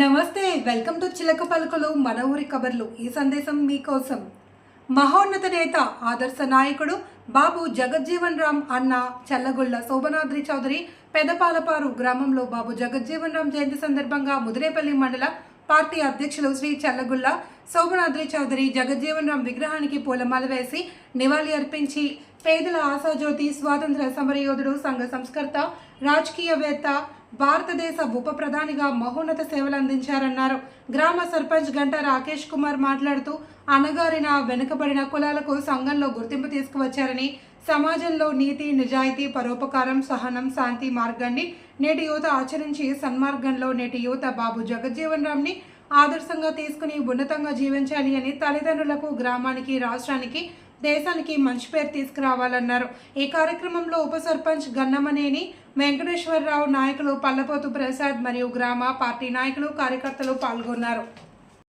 నమస్తే welcome to చిలక పలుకులు మన ఊరి కబర్లు. ఈ సందేశం మీకోసం. మహోన్నత నేత ఆదర్శ నాయకుడు బాబు జగజ్జీవన్ రామ్ అన్న చల్లగొల్ల శోభనాద్రి చౌదరి పెదపాలపారు గ్రామంలో బాబు జగజ్జీవన్ రామ్ జయంతి సందర్భంగా ముదిరేపల్లి మండల పార్టీ అధ్యక్షులు శ్రీ చల్లగుల్ల శోభనాద్రి చౌదరి జగజ్జీవన్ రామ్ విగ్రహానికి పూలమాల వేసి నివాళి అర్పించి పేదల ఆశాజ్యోతి స్వాతంత్ర సమరయోధుడు సంఘ సంస్కర్త రాజకీయవేత్త భారతదేశ ఉప ప్రధానిగా మహోన్నత సేవలు అందించారన్నారు. గ్రామ సర్పంచ్ గంట రాకేష్ కుమార్ మాట్లాడుతూ అణగారిన వెనుకబడిన కులాలకు సంఘంలో గుర్తింపు తీసుకువచ్చారని సమాజంలో నీతి నిజాయితీ పరోపకారం సహనం శాంతి మార్గాన్ని నేటి యువత ఆచరించి సన్మార్గంలో నేటి యువత బాబు జగజ్జీవన్ రామ్ని ఆదర్శంగా తీసుకుని ఉన్నతంగా జీవించాలి అని తల్లిదండ్రులకు గ్రామానికి రాష్ట్రానికి దేశానికి మంచి పేరు తీసుకురావాలన్నారు. ఈ కార్యక్రమంలో ఉప సర్పంచ్ గన్నమనేని వెంకటేశ్వరరావు నాయకులు పల్లపోతు ప్రసాద్ మరియు గ్రామ పార్టీ నాయకులు కార్యకర్తలు పాల్గొన్నారు.